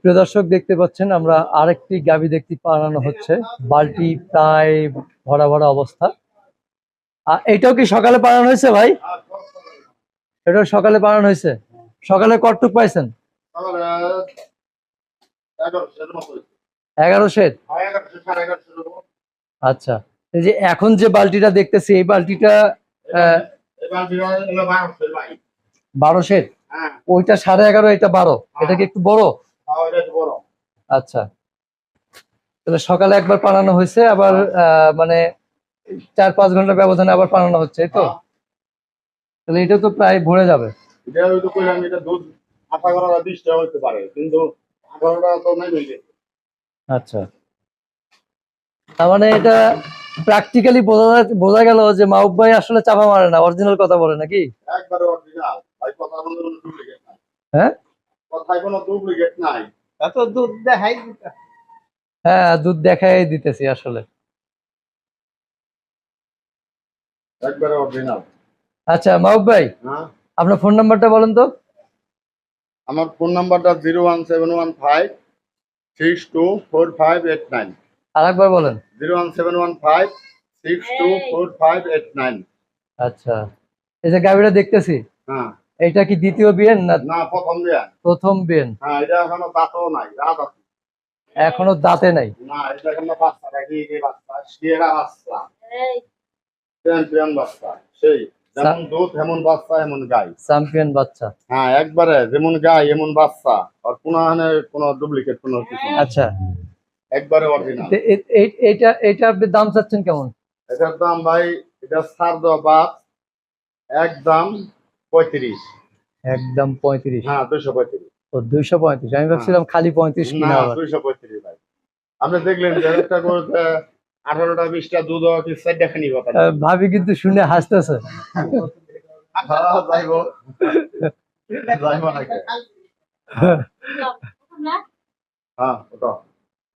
প্রিয় দর্শক দেখতে পাচ্ছেন আমরা আরেকটি গাভি দেখতে পালানো হচ্ছে। বালতি প্রায় ভরা ভরা অবস্থা। আর এটাও কি সকালে পালানো হয়েছে ভাই? এটাও সকালে পালানো হয়েছে? সকালে কটটুক পাইছেন? এগারো সেট? আচ্ছা এই যে এখন যে বালতিটা দেখতেছি এই বালতিটা বারো সেট? ওইটা সাড়ে এগারো এটা বারো। এটা কি একটু বড়? আচ্ছা। তাহলে সকালে একবার পালানো হয়েছে আবার মানে চার পাঁচ ঘণ্টা ব্যবধানে আবার পালানো হচ্ছে তো? তাহলে এটা তো প্রায় ভরে যাবে। দুধ আঠা করা বিশটা হইতে পারে কিন্তু আঠারোটা তো নাই হয়ে আচ্ছা। তার মানে এটা প্র্যাকটিক্যালি বোঝা বোঝা গেল যে মাহবুব ভাই আসলে চাপা মারে না অরিজিনাল কথা বলে নাকি? একবারে অরিজিনাল ভাই কথা কোনো হ্যাঁ? কথায় কোনো ডুপ্লিকেট নাই। এত দুধ দেখাই হ্যাঁ দুধ দেখাই দিতেছি আসলে। একবারে অরিজিনাল আচ্ছা মাহবুব ভাই হ্যাঁ? আপনার ফোন নাম্বারটা বলেন তো। আমার ফোন নাম্বারটা zero one seven one five six two four five eight nine. আর একবার বলেন। Zero one seven one five six two four five eight nine. আচ্ছা। এই যে গাড়িটা দেখতেছি। হ্যাঁ। এইটা কি দ্বিতীয় বিয়েন না না প্রথম দেয়া প্রথম বিয়েন হ্যাঁ এটা এখনও দাঁতও নাই রাত আছে। এখনও দাঁতে নাই? না এটা এখনও বাচ্চা এই বাচ্চা? সেরা বাচ্চা। চ্যাম্পিয়ন বাচ্চা সেই যেমন দুধ এমন বাচ্চা এমন গাই। চ্যাম্পিয়ন বাচ্চা। হ্যাঁ একবারে যেমন গাই এমন বাচ্চা। আর কোনো কোনো ডুপ্লিকেট কোনো কিছু আচ্ছা। একবারে অরিজিনাল আপনি দাম চাচ্ছেন কেমন? এটার দাম ভাই এটা সার দেওয়া বাদ একদম পঁয়ত্রিশ। একদম পঁয়ত্রিশ। হ্যাঁ দুইশো পঁয়ত্রিশ। ও দুইশো পঁয়ত্রিশ। আমি ভাবছিলাম খালি পঁয়ত্রিশ কিনা দুইশো পঁয়ত্রিশ ভাই। আপনি দেখলেন একটা করে আঠারোটা বিশটা দুধ কি চারটা খানি ভাবি কিন্তু শুনে হাসতেছে। হ্যাঁ, যাইব। যাইব নাকি? হ্যাঁ ওটা।